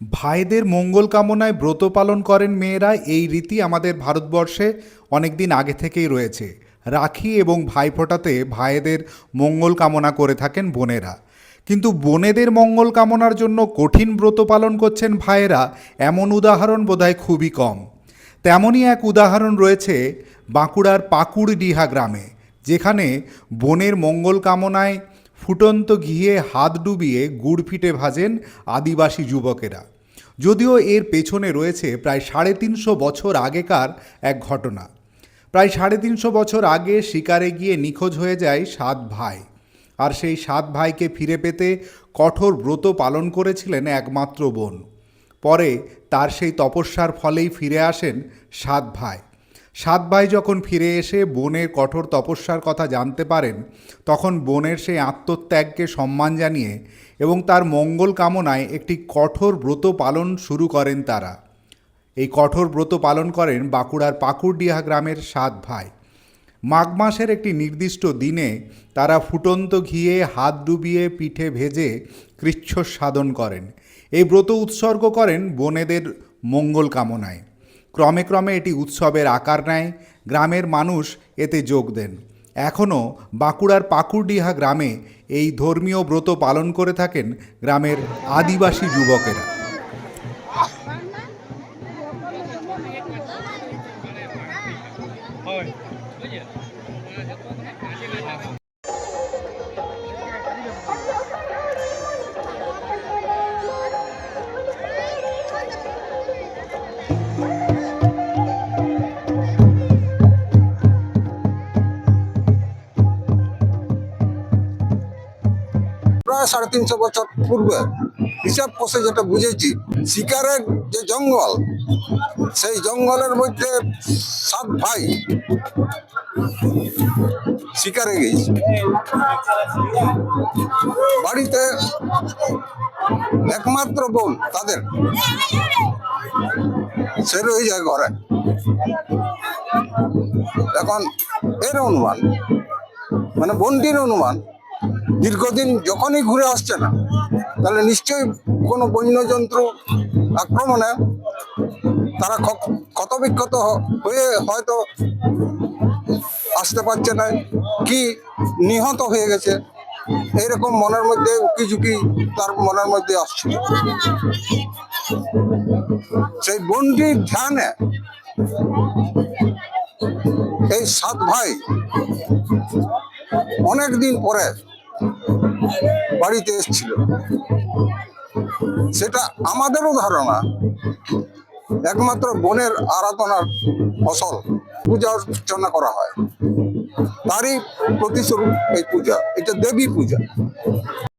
ভাইদের মঙ্গল কামনায় ব্রত পালন করেন মেয়েরা, এই রীতি আমাদের ভারতবর্ষে অনেক দিন আগে থেকেই রয়েছে। রাখি এবং ভাইফোঁটাতে ভাইদের মঙ্গল কামনা করে থাকেন বোনেরা। কিন্তু বোনেদের মঙ্গল কামনার জন্য কঠিন ব্রত পালন করছেন ভাইয়েরা, এমন উদাহরণ বোধহয় খুবই কম। তেমনই এক উদাহরণ রয়েছে বাঁকুড়ার পাকুড়ডিহা গ্রামে, যেখানে বোনের মঙ্গল কামনায় ফুটন্ত ঘিয়ে হাত ডুবিয়ে গুড় ফিটে ভাজেন আদিবাসী যুবকেরা। যদিও এর পেছনে রয়েছে প্রায় সাড়ে তিনশো বছর আগেকার এক ঘটনা। প্রায় সাড়ে তিনশো বছর আগে শিকারে গিয়ে নিখোঁজ হয়ে যায় সাত ভাই। আর সেই সাত ভাইকে ফিরে পেতে কঠোর ব্রত পালন করেছিলেন একমাত্র বোন। পরে তার সেই তপস্যার ফলেই ফিরে আসেন সাত ভাই। সাত ভাই যখন ফিরে এসে বোনের কঠোর তপস্যার কথা জানতে পারেন, তখন বোনের সেই আত্মত্যাগকে সম্মান জানিয়ে এবং তার মঙ্গল কামনায় একটি কঠোর ব্রত পালন শুরু করেন তারা। এই কঠোর ব্রত পালন করেন বাঁকুড়ার পাকুড়ডিহা গ্রামের সাত ভাই। মাঘ মাসের একটি নির্দিষ্ট দিনে তারা ফুটন্ত ঘিয়ে হাত ডুবিয়ে পিঠে ভেজে কৃচ্ছ সাধন করেন। এই ব্রত উৎসর্গ করেন বোনেদের মঙ্গল কামনায়। ক্রমে ক্রমে এটি উৎসবের আকার নেয়, গ্রামের মানুষ এতে যোগ দেন। এখনও বাঁকুড়ার পাকুড়ডিহা গ্রামে এই ধর্মীয় ব্রত পালন করে থাকেন গ্রামের আদিবাসী যুবকেরা। প্রায় সাড়ে তিনশো বছর পূর্বে হিসাব কষে যেটা বুঝেছি, শিকারের যে জঙ্গল, সেই জঙ্গলের মধ্যে সাত ভাই শিকারে গেছে বাড়িতে একমাত্র বোন তাদের। সে রয়ে যায় ঘরে। এখন এর অনুমান মানে বন্টির অনুমান দীর্ঘদিন যখনই ঘুরে আসছে না, তাহলে নিশ্চয়ই কোনো বন্যজন্তু আক্রমণে তারা ক্ষতবিক্ষত হয়ে হয়তো আসতে পারছে না, কি নিহত হয়ে গেছে এইরকম মনের মধ্যে উকি ঝুঁকি তার মনের মধ্যে আসছে। সেই বন্ডির ধ্যানে এই সাত ভাই অনেক দিন পরে বাড়িতে এসেছিল। সেটা আমাদেরও ধারণা। একমাত্র বনের আরাধনার ফসল পূজা অর্চনা করা হয়। তারই প্রতিস্বরূপ এই পূজা, এটা দেবী পূজা।